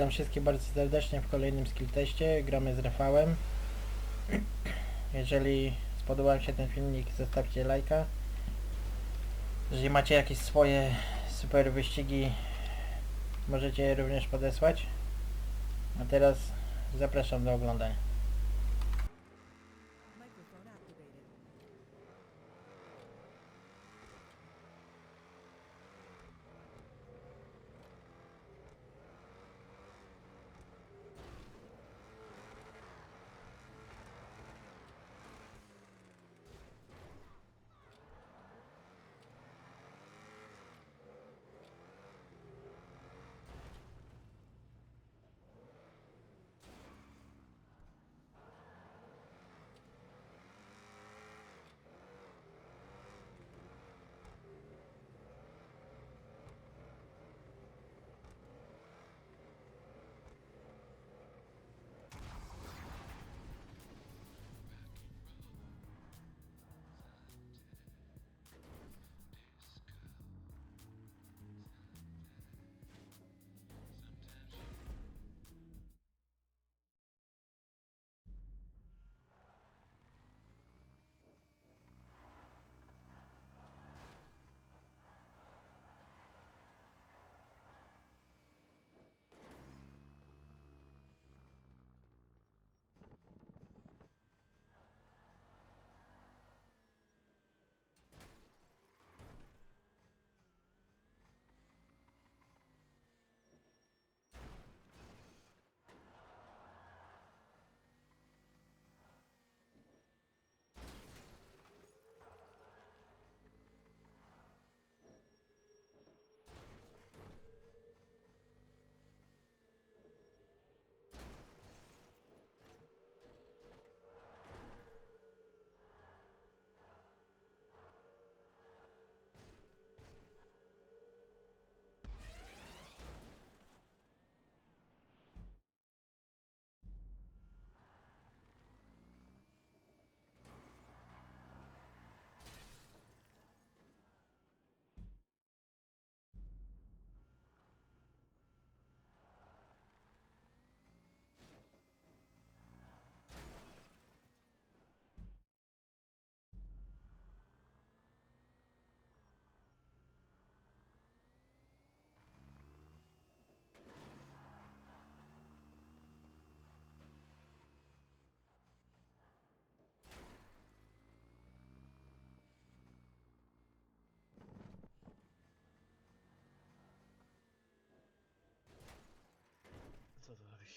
Witam wszystkich bardzo serdecznie w kolejnym skill teście. Gramy z Rafałem. Jeżeli spodobał się ten filmik, zostawcie lajka. Jeżeli macie jakieś swoje super wyścigi, możecie je również podesłać. A teraz zapraszam do oglądania.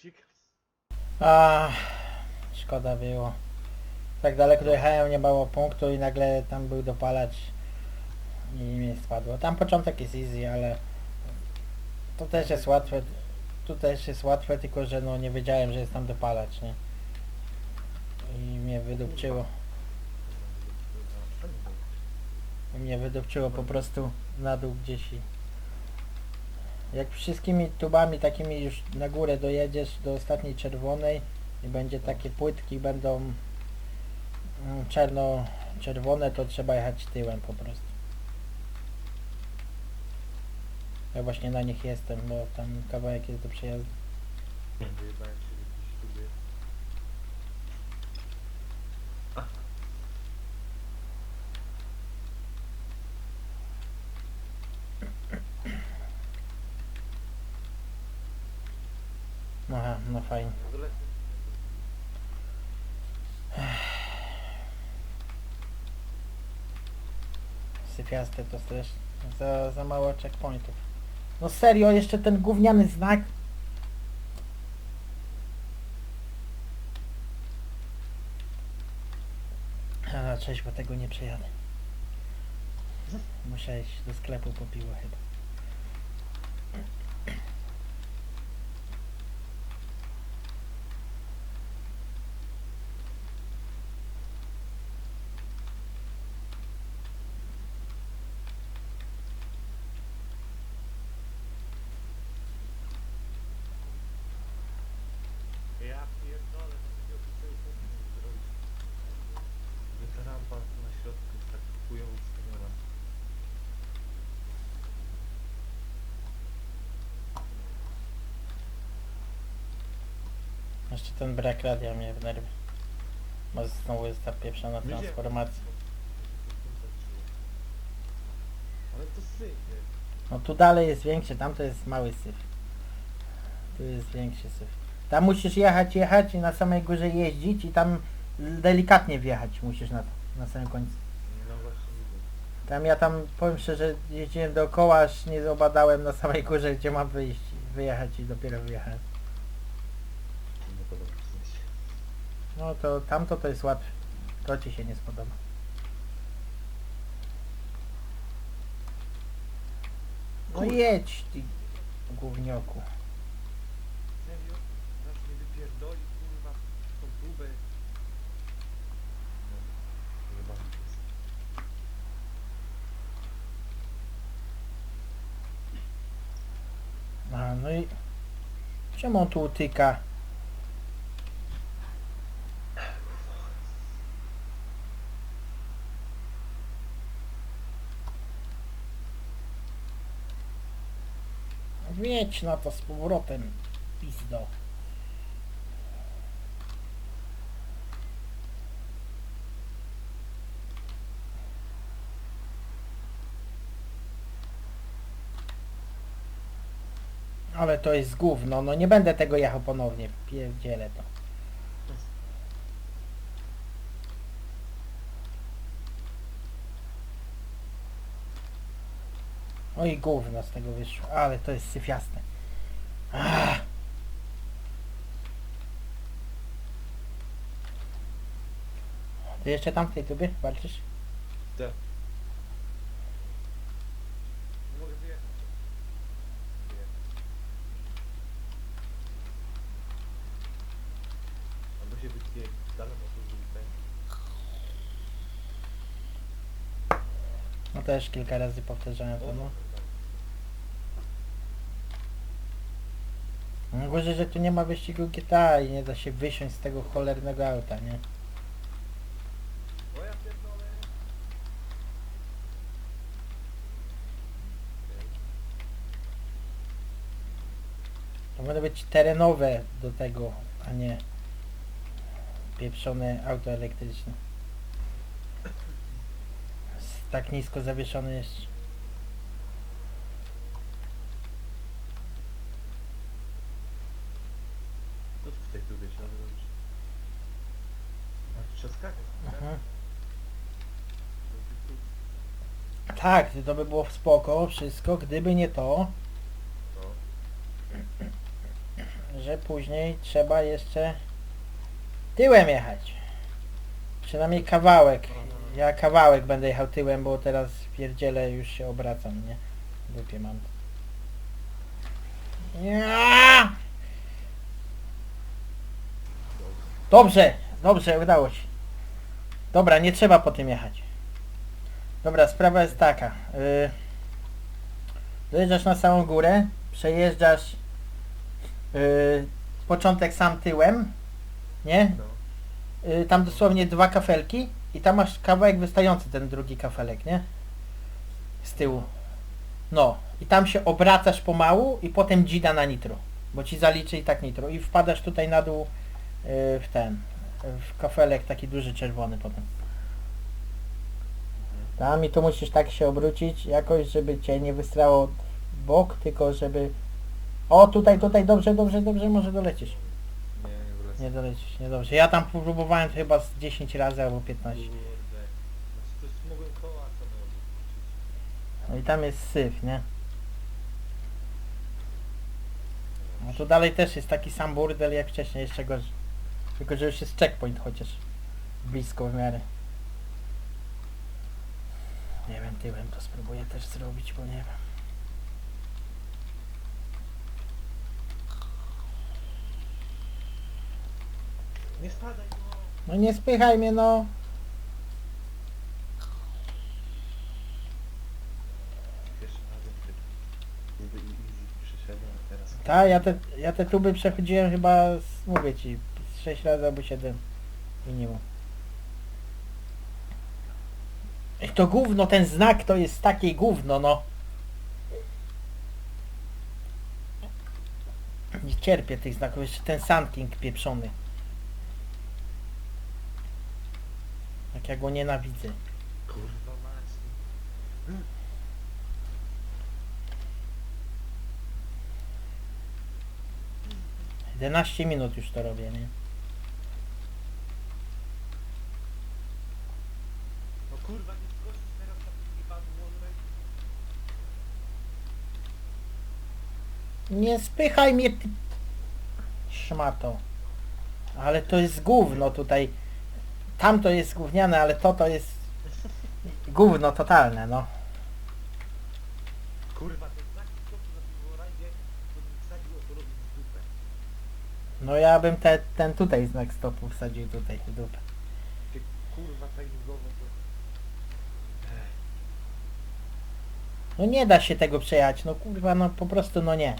Wyścig? A, szkoda było. Tak daleko dojechałem, nie było punktu i nagle tam był dopalacz i mi spadło. Tam początek jest easy, ale to też jest łatwe. Tu też jest łatwe, tylko że no nie wiedziałem, że jest tam dopalacz, nie? I mnie wydupczyło. I mnie wydupczyło po prostu na dół gdzieś i... Jak wszystkimi tubami takimi już na górę dojedziesz do ostatniej czerwonej i będzie takie płytki, będą mm, czerno-czerwone, to trzeba jechać tyłem po prostu. Ja właśnie na nich jestem, bo tam kawałek jest do przejazdu. Wyjebałem się w jakiś tubie. Aha, no fajnie. Syfiaste to też za, za mało checkpointów. No serio, jeszcze ten gówniany znak. Cześć, bo tego nie przejadę. Iść do sklepu po piwo chyba. Ja pierdolę, to takiego tutaj powinien zrobić. Że ta rampa na środku jest tak chujowo ustawiona. Jeszcze ten brak radia mnie w nerwie. Bo znowu jest ta pieprzona Wiecie- transformacja. Ale to. No tu dalej jest większy, tam to jest mały syf. Tu jest większy syf. Tam musisz jechać, jechać i na samej górze jeździć i tam delikatnie wjechać musisz na na samym końcu. No właśnie widzę. Tam ja tam powiem szczerze jeździłem dookoła, aż nie obadałem na samej górze gdzie mam wyjść, wyjechać i dopiero wyjechałem. Nie podoba mi się. No to tamto to jest łatwe. To ci się nie spodoba. No jedź ty gównioku. Serio? Zaraz mnie wypierdoli kurwa w tą. No, chyba mi jest. A, no i czemu on tu utyka? Wiedź na to z powrotem, pizdo. Ale to jest gówno, no nie będę tego jechał ponownie, pierdzielę to. Oj gówno z tego wyszło, ale to jest syfiaste. Ah. Ty jeszcze tam w tej tubie walczysz? Tak. Nie mogę wyjechać. Albo się żółte. No też kilka razy powtarzałem to, no. No Gorzej, że tu nie ma wyścigu GTA i nie da się wysiąść z tego cholernego auta, nie? To powinno być terenowe do tego, a nie pieprzone auto elektryczne. Tak nisko zawieszony jest. Co ty w tej tubie trzeba zrobić? A trzeba skakać, tak? Mhm. To Tak, by było spoko wszystko, gdyby nie to, No. że później trzeba jeszcze tyłem jechać. Przynajmniej kawałek. Ja kawałek będę jechał tyłem, bo teraz pierdzielę już się obracam, nie? W dupie mam. Ja! Dobrze, dobrze, udało się. Dobra, nie trzeba po tym jechać. Dobra, sprawa jest taka. Yy, dojeżdżasz na samą górę, przejeżdżasz yy, początek sam tyłem, nie? No. Y, tam dosłownie dwa kafelki i tam masz kawałek wystający ten drugi kafelek, nie? Z tyłu. No. I tam się obracasz pomału i potem dzida na nitro. Bo ci zaliczy i tak nitro. I wpadasz tutaj na dół w ten. W kafelek taki duży czerwony potem. Tam i tu musisz tak się obrócić jakoś, żeby cię nie wystrało w bok, tylko żeby... O, tutaj, tutaj, dobrze, dobrze, dobrze, może dolecisz. Nie, nie. Nie dolecisz, nie dobrze. Ja tam próbowałem chyba z 10 razy albo 15. Kurde. Znaczy to jest, mogłem koła same odwrócić. No i tam jest syf, nie? No tu dalej też jest taki sam burdel jak wcześniej, jeszcze gorzej. Tylko, że już jest checkpoint chociaż. Blisko w miarę. Nie wiem, tyłem to spróbuję też zrobić, bo nie wiem. Nie spadaj, no. No nie spychaj mnie, no. Pierwszy razem ty niby easy przeszedłem, a teraz... Ta, ja te, ja te tuby przechodziłem chyba, z, mówię ci, 6 razy albo 7 minimum. I to gówno, ten znak to jest takie gówno, no. Nie cierpię tych znaków, jeszcze ten Sunking pieprzony. Jak ja go nienawidzę. Kurwa mać. 11 minut już to robię, nie? No kurwa, nie skoczysz teraz na ten pan Wallride? Nie spychaj mnie ty... Szmato. Ale to jest gówno tutaj. Tam to jest gówniane, ale to to jest... Gówno totalne, no. Kurwa, ten znak skoku na tym Wallride'ie, to bym wsadził to robić w dupę. No ja bym te, ten tutaj znak stopu wsadził tutaj w dupę. Ty kurwa timingowo to... No nie da się tego przejechać, no kurwa, no po prostu no nie.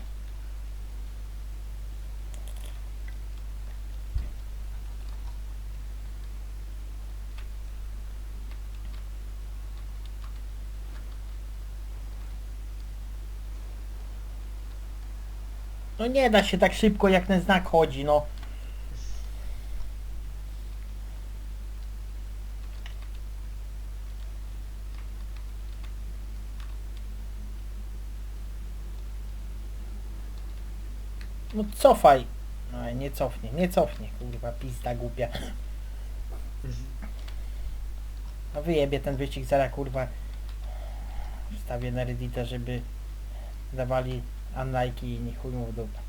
No nie da się tak szybko jak ten znak chodzi, no. No cofaj. No nie cofnie, nie cofnie, kurwa, pizda głupia. No wyjebie ten wyścig zaraz, kurwa. Wstawię na Reddita, żeby dawali unlike'i i nie chuj mu w dupę.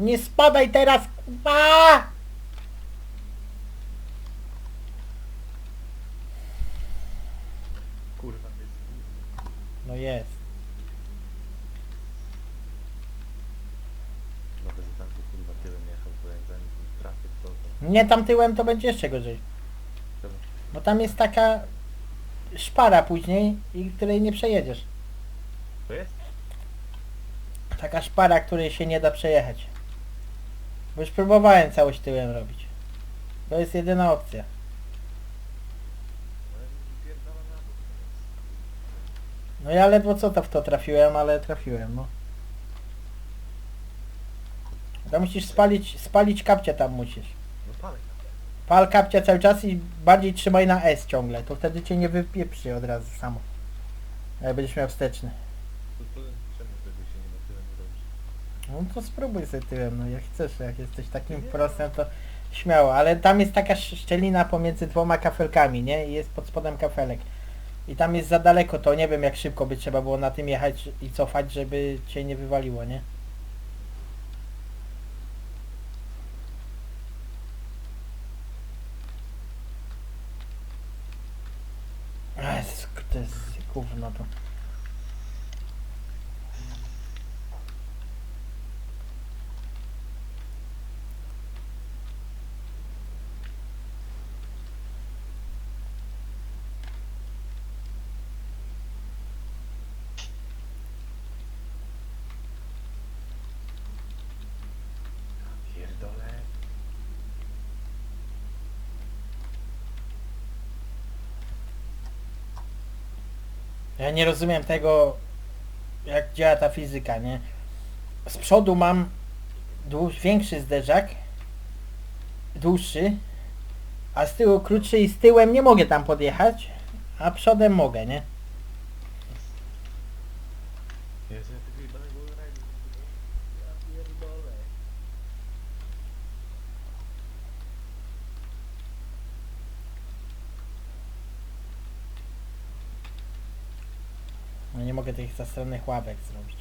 Nie spadaj teraz, kurwa! Kurwa, to jest... No jest. No bez tanku kurwa tyłem jechał, bo jak zanim trafię to... to... Nie tam tyłem to będzie jeszcze gorzej. Bo tam jest taka szpara później i której nie przejedziesz. To jest? Taka szpara, której się nie da przejechać. Bo już próbowałem całość tyłem robić. To jest jedyna opcja. No ja. No ledwo co to w to trafiłem, ale trafiłem, no. Tam musisz spalić, spalić kapcie tam musisz. Pal kapcia cały czas i bardziej trzymaj na S ciągle, to wtedy cię nie wypieprzy od razu samo. Jak będziesz miał wsteczny. To, to czemu wtedy się nie na tyłem nie robisz? No to spróbuj sobie tyłem, no jak chcesz, jak jesteś takim prostem to śmiało, ale tam jest taka sz- szczelina pomiędzy dwoma kafelkami, nie? I jest pod spodem kafelek. I tam jest za daleko, to nie wiem jak szybko by trzeba było na tym jechać i cofać, żeby cię nie wywaliło, nie? A, jest- to jest gówno to. Pierdolę. Ja nie rozumiem tego, jak działa ta fizyka, nie? Z przodu mam dłu- większy zderzak, dłuższy, a z tyłu krótszy i z tyłem nie mogę tam podjechać, a przodem mogę, nie tego jebanego Wallride'u nie było. Ja pierdolę. No nie mogę tych zastronnych ławek zrobić.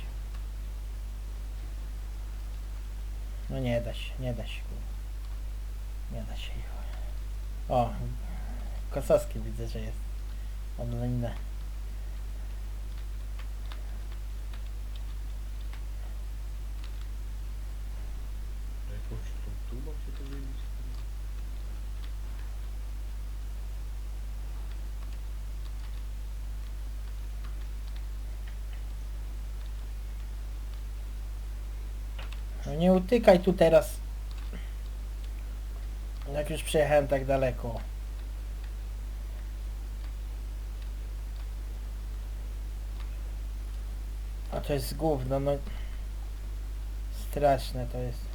No nie da się, nie da się. Nie da się. O, Kosowski widzę, że jest. Online. Nie utykaj tu teraz. Jak już przejechałem tak daleko. A to jest gówno, no. Straszne to jest.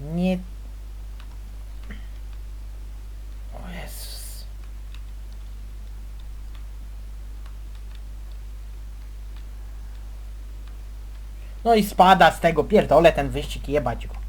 Nie No i spada z tego, pierdolę ten wyścig, jebać go.